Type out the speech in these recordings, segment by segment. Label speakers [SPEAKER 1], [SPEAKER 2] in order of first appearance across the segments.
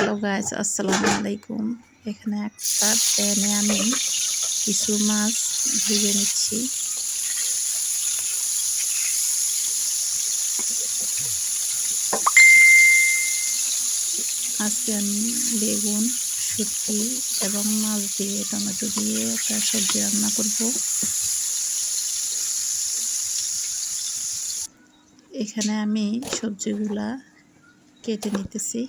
[SPEAKER 1] Hello guys আসসালামু আলাইকুম এখানে একটা প্যানে আমি কিছু মাছ ভেজে নিচ্ছি। আজকে আমি বেগুন, শুটকি এবং মাছ দিয়ে টমেটো দিয়ে একটা সবজি রান্না করব। এখানে আমি সবজিগুলা কেটে নিতেছি।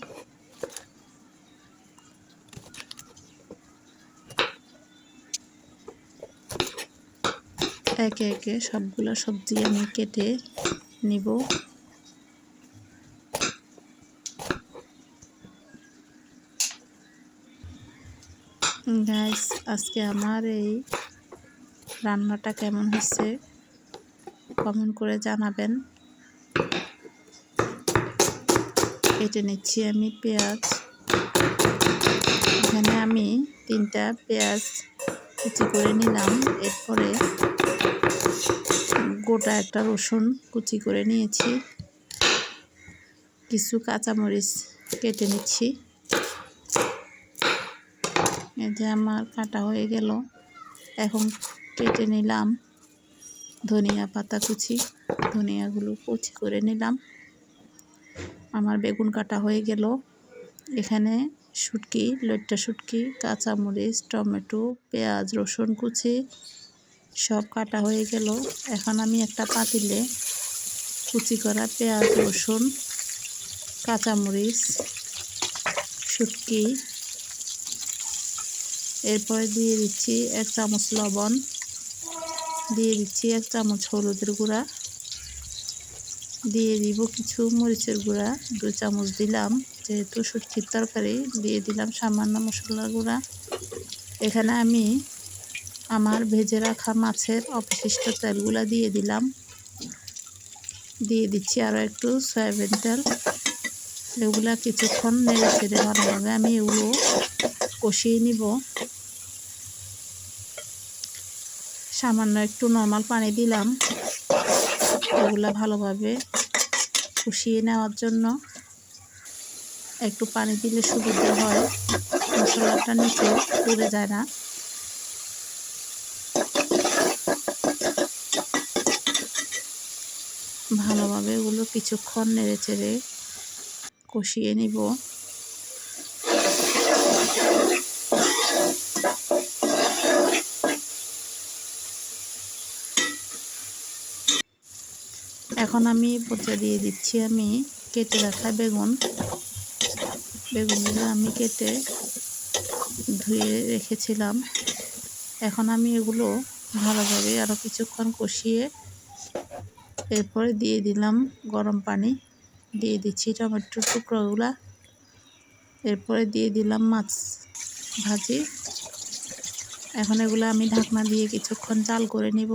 [SPEAKER 1] একে একে সবগুলো সবজি আমি কেটে নিব। গাইস আজকে আমার এই রান্নাটা কেমন হচ্ছে কমেন্ট করে জানাবেন। কেটে নিচ্ছি আমি পেঁয়াজ। এখানে আমি তিনটা পেঁয়াজ কুচি করে নিলাম। এরপরে গোটা একটা রসুন কুচি করে নিয়েছি। কিছু কাঁচামরিচ কেটে নিচ্ছি। এই যে আমার কাটা হয়ে গেল। এখন কেটে নিলাম ধনিয়া পাতা কুচি। ধনিয়াগুলো কুচি করে নিলাম। আমার বেগুন কাটা হয়ে গেল। এখানে শুটকি, লইট্টা শুটকি, কাঁচামরিচ, টমেটো, পেঁয়াজ, রসুন কুচি, সব কাটা হয়ে গেল। এখন আমি একটা পাতিলে কুচি করা পেঁয়াজ, রসুন, কাঁচামরিচ, শুটকি, এরপরে দিয়ে দিচ্ছি এক চামচ লবণ, দিয়ে দিচ্ছি এক চামচ হলুদের গুঁড়া, দিয়ে দিব কিছু মরিচের গুঁড়া, দু চামচ দিলাম। যেহেতু শুটকির তরকারি, দিয়ে দিলাম সামান্য মশলার গুঁড়া। এখানে আমি আমার ভেজে রাখা মাছের অবশিষ্ট তেলগুলা দিয়ে দিলাম। দিয়ে দিচ্ছি আরও একটু সয়াবিন তেল। এগুলা কিছুক্ষণ নেড়ে ছেড়ে ভালোভাবে আমি এগুলো কষিয়ে নিব। সামান্য একটু নর্মাল পানি দিলাম। এগুলা ভালোভাবে কষিয়ে নেওয়ার জন্য। একটু পানি দিলে সুবিধা হয়। মশলাটা নিচে পুড়ে যায় না। ভালোভাবে এগুলো কিছুক্ষণ নেড়ে চেড়ে কষিয়ে নিব। এখন আমি পচা দিয়ে দিচ্ছি আমি কেটে রাখা বেগুন। বেগুনগুলো আমি কেটে ধুয়ে রেখেছিলাম। এখন আমি এগুলো ভালোভাবে আরও কিছুক্ষণ কষিয়ে এরপরে দিয়ে দিলাম গরম পানি। দিয়ে দিচ্ছি টমেটোর টুকরোগুলা। এরপরে দিয়ে দিলাম মাছ ভাজি। এখন এগুলো আমি ঢাকনা দিয়ে কিছুক্ষণ চাল করে নিব।